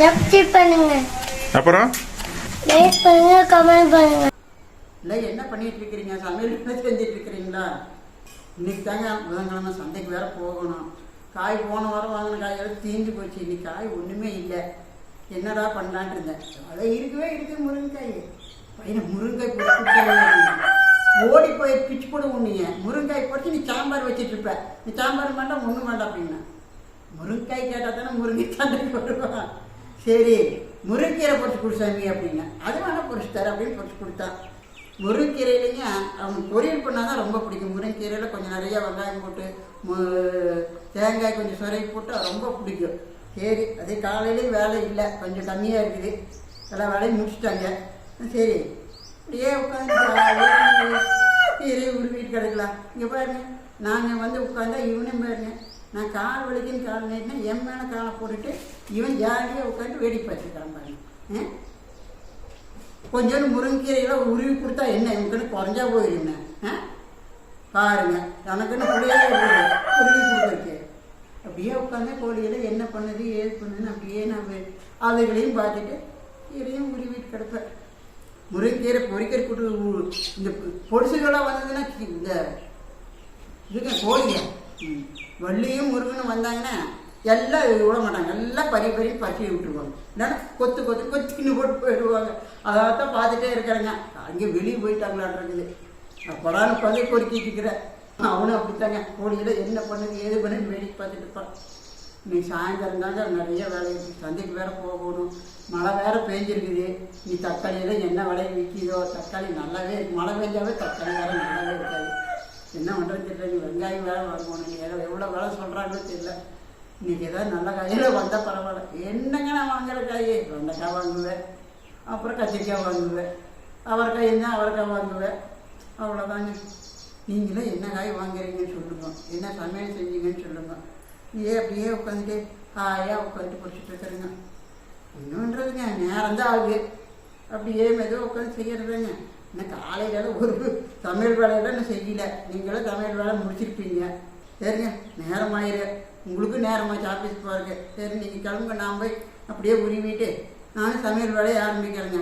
Subscribe பண்ணுங்க. அப்புறம்? Like பண்ணுங்க கமெண்ட் பண்ணுங்க. இல்லை என்ன பண்ணிட்டு இருக்கிறீங்க சமையல் செஞ்சுட்டு இருக்கிறீங்களா இன்னைக்கு தாங்க புதன்கிழமை சந்தைக்கு வேற போகணும். காய் போன வாரம் வாங்கின காயெல்லாம் தீஞ்சு போச்சு. இன்னைக்கு காய் ஒன்றுமே இல்லை. என்னடா பண்ணலான்ட்டு இருந்தேன். அதை இருக்கவே இருக்கு முருங்கைக்காய். பையனை முருங்காய். ஓடி போய் பிச்சு போட உண்ணிங்க முருங்காய் போட்டு நீ சாம்பார் வச்சிட்டு இருப்ப நீ சாம்பார் வேண்டாம் ஒன்றும் வேண்டாம் அப்படின்னா. முருங்காய் கேட்டால் தானே முருங்கை சண்டைக்கு வருவான் சரி முருங்கீரை பொறிச்சு கொடுத்தாங்க அப்படிங்க அது வேணால் பொறிச்சு அப்படின்னு பொறிச்சு கொடுத்தான் முருங்கீரையிலைங்க அவங்க பொரியல் பண்ணால் தான் ரொம்ப பிடிக்கும். முருங்கீரையில் கொஞ்சம் நிறைய வெங்காயம் போட்டு மு- தேங்காய் கொஞ்சம் சுரை போட்டு ரொம்ப பிடிக்கும். சரி அதே காலையிலேயும் வேலை இல்லை. கொஞ்சம் கம்மியாக இருக்குது. எல்லா வேலையும் முடிச்சிட்டாங்க. சரி அப்படியே உட்காந்து கீரையை உருவிட்டு கிடக்கலாம் இங்கே பாருங்க நாங்கள் வந்து உட்காந்தா இவனும் பாருங்க. நான் கால் வலிக்குன்னு கால் நீட்டினா என் மேலே காலை போட்டுட்டு இவன் ஜாலியாக உட்காந்து வேடிக்கை பார்த்துக்கிறான் பாருங்க ஆ? கொஞ்சோண்டு முருங்கைக்கீரையெல்லாம் உருவி கொடுத்தா என்ன? இவனுக்கு குறைஞ்சா போயிருங்க ஆ? பாருங்க எனக்குன்னு பிள்ளையே உருவி கொடுத்துருக்கு அப்படியே உட்காந்து கோழிகளை என்ன பண்ணுது ஏது பண்ணுதுன்னு அப்படியே நான் வே- அவைகளையும் பார்த்துட்டு கீரையும் உருவிட்டு கிடப்பேன். முருங்கீரை பொறிக்கிற கூட்டு இந்த பொடிசுகளாக வந்ததுன்னா இந்த இதுக்கு கோழிங்க. ம். வள்ளியும் முருகனும் வந்தாங்கன்னா எல்லாம் விட மாட்டாங்க. எல்லாம் பறி பறி பற்றி விட்டுருவாங்க. இல்லைன்னா கொத்து கொத்து கொத்திக்கின்னு போட்டு போயிடுவாங்க. அதான் பார்த்துட்டே இருக்கிறேங்க. அங்கே வெளியே போயிட்டாங்களான்றது அப்படான்னு உட்காந்து பொறுக்கிட்டு இருக்கிறேன். அவனும் அப்படித்தாங்க. கோழியில என்ன பண்ணுது ஏது பண்ணுது வேடிக்கை பார்த்துட்டு இருப்பான். இன்னைக்கு சாயந்தரம் தாங்க நிறைய வேலை சந்தைக்கு வேற போகணும். மழை வேற பெஞ்சிருக்குது. நீ தக்காளியெல்லாம் என்ன விலையை விற்கிதோ தக்காளி நல்லாவே இருக்கு. மழை பெஞ்சாவே தக்காளி வேற நல்லாவே இருக்காது. என்ன பண்ணுறது தெரியல. வெங்காயம் வேலை வாங்கணும் எவ்வளோ எவ்வளோ வேலை சொல்கிறாங்கன்னு தெரியல. இன்றைக்கி ஏதாவது நல்ல காயில் வந்தால் பரவாயில்ல. என்னங்க நான் வாங்குற காய்? வெண்டைக்காய் வாங்குவேன். அப்புறம் கத்திரிக்காய் வாங்குவேன். அவரைக்காய் என்ன அவரைக்காய் வாங்குவேன். அவ்வளோதாங்க நீங்களே என்ன காய் வாங்குறீங்கன்னு சொல்லுங்க. என்ன சமையல் செஞ்சீங்கன்னு சொல்லுங்க. ஏன் அப்படியே உட்காந்துட்டு ஹாயாக உட்காந்துட்டு பிடிச்சிட்டு இருக்கிறேங்க? ஒன்றுன்றதுங்க நேரம் தான் ஆகுது. அப்படியே மெதுவாக உட்காந்து செய்யறதுங்க இன்னும் காலையில் ஒரு சமையல் வேலையெல்லாம் நான் செய்யல. நீங்களும் சமையல் வேலை முடிச்சிருப்பீங்க. சரிங்க நேரம் ஆயிரு உங்களுக்கு நேரமாச்சு ஆஃபீஸ் போகிறதுக்கு சரி நீங்கள் கிளம்புங்க. நான் போய் அப்படியே உருவிட்டு நானும் சமையல் வேலையை ஆரம்பிக்கிறேங்க.